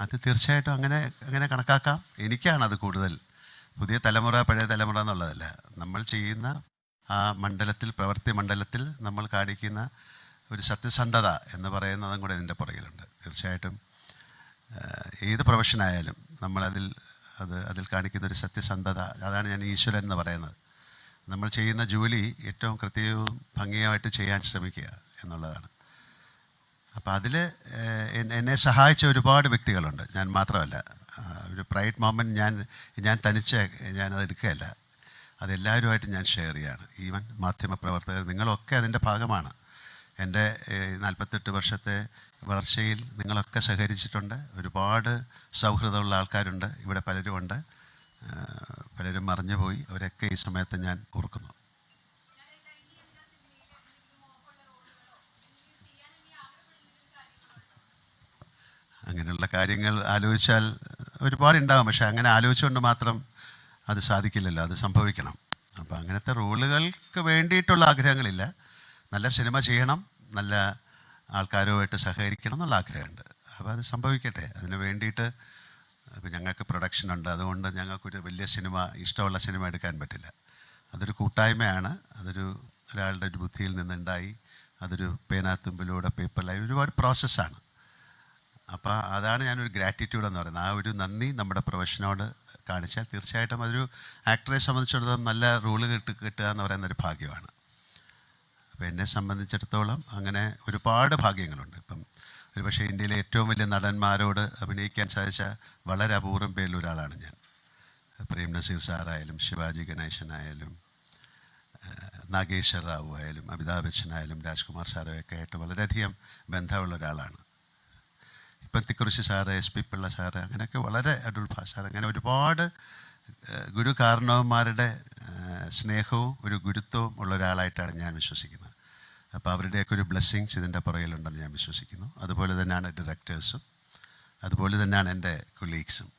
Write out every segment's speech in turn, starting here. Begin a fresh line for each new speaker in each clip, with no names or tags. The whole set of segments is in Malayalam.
അത് തീർച്ചയായിട്ടും അങ്ങനെ അങ്ങനെ കണക്കാക്കാം. എനിക്കാണ് അത് കൂടുതൽ. പുതിയ തലമുറ പഴയ തലമുറ എന്നുള്ളതല്ല. നമ്മൾ ചെയ്യുന്ന ആ മണ്ഡലത്തിൽ പ്രവൃത്തി മണ്ഡലത്തിൽ നമ്മൾ കാണിക്കുന്ന ഒരു സത്യസന്ധത എന്ന് പറയുന്നതും കൂടെ ഇതിന്റെ പുറകിലുണ്ട്. തീർച്ചയായിട്ടും ഏത് പ്രൊഫഷനായാലും നമ്മളതിൽ അത് അതിൽ കാണിക്കുന്ന ഒരു സത്യസന്ധത അതാണ് ഞാൻ ഈശ്വരൻ എന്ന് പറയുന്നത്. നമ്മൾ ചെയ്യുന്ന ജോലി ഏറ്റവും കൃത്യവും ഭംഗിയായിട്ട് ചെയ്യാൻ ശ്രമിക്കുക എന്നുള്ളതാണ്. അപ്പോൾ അതിൽ എന്നെ സഹായിച്ച ഒരുപാട് വ്യക്തികളുണ്ട്. ഞാൻ മാത്രമല്ല. ഒരു പ്രൈഡ് മൊമെന്റ് ഞാൻ ഞാൻ തനിച്ച് ഞാനത് എടുക്കുകയല്ല. അതെല്ലാവരുമായിട്ട് ഞാൻ ഷെയർ ചെയ്യാണ്. ഈവൻ മാധ്യമപ്രവർത്തകർ നിങ്ങളൊക്കെ അതിന്റെ ഭാഗമാണ്. എന്റെ നാൽപ്പത്തെട്ട് വർഷത്തെ വളർച്ചയിൽ നിങ്ങളൊക്കെ സഹകരിച്ചിട്ടുണ്ട്. ഒരുപാട് സൗഹൃദമുള്ള ആൾക്കാരുണ്ട്. ഇവിടെ പലരുമുണ്ട്. പലരും മറിഞ്ഞുപോയി. അവരൊക്കെ ഈ സമയത്ത് ഞാൻ ഓർക്കുന്നു. കാര്യങ്ങൾ ആലോചിച്ചാൽ ഒരുപാട് ഉണ്ടാകും പക്ഷെ അങ്ങനെ ആലോചിച്ചുകൊണ്ട് മാത്രം അത് സാധിക്കില്ലല്ലോ. അത് സംഭവിക്കണം. അപ്പോൾ അങ്ങനത്തെ റോളുകൾക്ക് വേണ്ടിയിട്ടുള്ള ആഗ്രഹങ്ങളില്ല. നല്ല സിനിമ ചെയ്യണം. നല്ല ആൾക്കാരുമായിട്ട് സഹകരിക്കണം എന്നുള്ള ആഗ്രഹമുണ്ട്. അപ്പോൾ അത് സംഭവിക്കട്ടെ. അതിന് വേണ്ടിയിട്ട് ഇപ്പോൾ ഞങ്ങൾക്ക് പ്രൊഡക്ഷൻ ഉണ്ട്. അതുകൊണ്ട് ഞങ്ങൾക്കൊരു വലിയ സിനിമ ഇഷ്ടമുള്ള സിനിമ എടുക്കാൻ പറ്റില്ല. അതൊരു കൂട്ടായ്മയാണ്. അതൊരു ഒരാളുടെ ഒരു ബുദ്ധിയിൽ നിന്നുണ്ടായി. അതൊരു പേനാത്തുമ്പിലൂടെ പേപ്പറിലായി ഒരുപാട് പ്രോസസ്സാണ് അപ്പോൾ അതാണ് ഞാനൊരു ഗ്രാറ്റിറ്റ്യൂഡ് എന്ന് പറയുന്നത്. ആ ഒരു നന്ദി നമ്മുടെ പ്രൊഫഷനോട് കാണിച്ചാൽ തീർച്ചയായിട്ടും അതൊരു ആക്ടറെ സംബന്ധിച്ചിടത്തോളം നല്ല റോൾ കിട്ടി കിട്ടുക എന്ന് പറയുന്ന ഒരു ഭാഗ്യമാണ്. അപ്പോൾ എന്നെ സംബന്ധിച്ചിടത്തോളം അങ്ങനെ ഒരുപാട് ഭാഗ്യങ്ങളുണ്ട്. ഇപ്പം ഒരു പക്ഷേ ഇന്ത്യയിലെ ഏറ്റവും വലിയ നടന്മാരോട് അഭിനയിക്കാൻ സാധിച്ച വളരെ അപൂർവം പേരിൽ ഒരാളാണ് ഞാൻ. പ്രേം നസീർ സാറായാലും ശിവാജി ഗണേശനായാലും നാഗേശ്വർ റാവു ആയാലും അമിതാഭ് ബച്ചനായാലും രാജ്കുമാർ സാറുമൊക്കെ ആയിട്ട് വളരെയധികം ബന്ധമുള്ള ഒരാളാണ്. ഇപ്പം Thikkurissi sir S P Pillai sir അങ്ങനെയൊക്കെ വളരെ ഭാ സാർ അങ്ങനെ ഒരുപാട് ഗുരു കാരണവന്മാരുടെ സ്നേഹവും ഒരു ഗുരുത്വവും ഉള്ള ഒരാളായിട്ടാണ് ഞാൻ വിശ്വസിക്കുന്നത്. അപ്പോൾ അവരുടെയൊക്കെ ഒരു ബ്ലെസ്സിങ്സ് ഇതിന്റെ പുറകിലുണ്ടെന്ന് ഞാൻ വിശ്വസിക്കുന്നു. അതുപോലെ തന്നെയാണ് ഡയറക്ടേഴ്സും. അതുപോലെ തന്നെയാണ് എന്റെ കൊളീഗ്സും.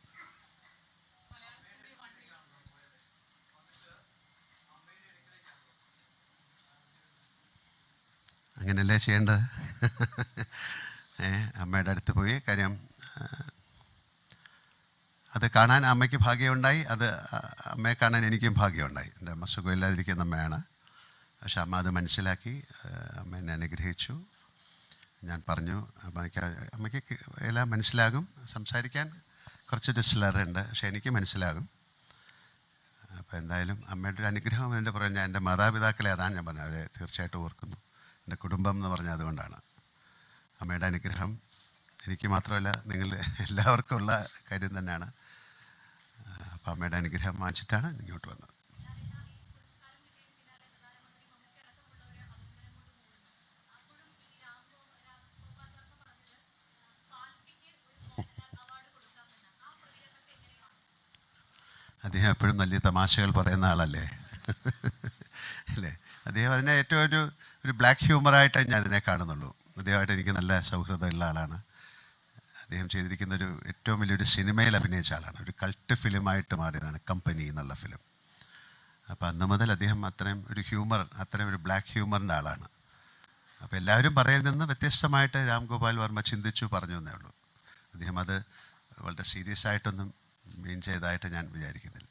അങ്ങനെയല്ലേ ചെയ്യേണ്ടത്? അമ്മയുടെ അടുത്ത് പോയി. കാര്യം അത് കാണാൻ അമ്മയ്ക്ക് ഭാഗ്യമുണ്ടായി. അത് അമ്മയെ കാണാൻ എനിക്കും ഭാഗ്യമുണ്ടായി. എന്റെ അമ്മ സുഖമില്ലാതിരിക്കുന്ന അമ്മയാണ്. പക്ഷെ അമ്മ അത് മനസ്സിലാക്കി അമ്മ എന്നെ അനുഗ്രഹിച്ചു. ഞാൻ പറഞ്ഞു അമ്മയ്ക്ക് അമ്മയ്ക്ക് എല്ലാം മനസ്സിലാകും. സംസാരിക്കാൻ കുറച്ച് സ്ലറുണ്ട് പക്ഷെ എനിക്ക് മനസ്സിലാകും. അപ്പോൾ എന്തായാലും അമ്മയുടെ ഒരു അനുഗ്രഹം എന്റെ പറഞ്ഞാൽ എന്റെ മാതാപിതാക്കളെ അതാണ് ഞാൻ പറഞ്ഞത്. അവരെ തീർച്ചയായിട്ടും ഓർക്കുന്നു. എന്റെ കുടുംബം എന്ന് പറഞ്ഞാൽ അതുകൊണ്ടാണ്. അമ്മയുടെ അനുഗ്രഹം. എനിക്ക് മാത്രമല്ല നിങ്ങൾ എല്ലാവർക്കും ഉള്ള കാര്യം തന്നെയാണ്. അപ്പം അമ്മയുടെ അനുഗ്രഹം വാങ്ങിച്ചിട്ടാണ് ഇങ്ങോട്ട് വന്നത്. അദ്ദേഹം എപ്പോഴും വലിയ തമാശകൾ പറയുന്ന ആളല്ലേ? അല്ലേ? അദ്ദേഹം അതിനെ ഏറ്റവും ഒരു ഒരു ബ്ലാക്ക് ഹ്യൂമറായിട്ടേ ഞാൻ അതിനെ കാണുന്നുള്ളൂ. അദ്ദേഹമായിട്ട് എനിക്ക് നല്ല സൗഹൃദമുള്ള ആളാണ്. അദ്ദേഹം ചെയ്തിരിക്കുന്ന ഒരു ഏറ്റവും വലിയൊരു സിനിമയിൽ അഭിനയിച്ച ആളാണ്. ഒരു കൾട്ട് ഫിലിമായിട്ട് മാറിയതാണ് കമ്പനി എന്നുള്ള ഫിലിം അപ്പോൾ അന്ന് മുതൽ അദ്ദേഹം അത്രയും ഒരു ഹ്യൂമർ അത്രയും ഒരു ബ്ലാക്ക് ഹ്യൂമറിന്റെ ആളാണ്. അപ്പോൾ എല്ലാവരും പറയാൻ നിന്ന് വ്യത്യസ്തമായിട്ട് രാം ഗോപാൽ വർമ്മ ചിന്തിച്ചു പറഞ്ഞു എന്നേ ഉള്ളൂ. അദ്ദേഹം അത് വളരെ സീരിയസ് ആയിട്ടൊന്നും മീൻ ചെയ്തതായിട്ട് ഞാൻ വിചാരിക്കുന്നില്ല.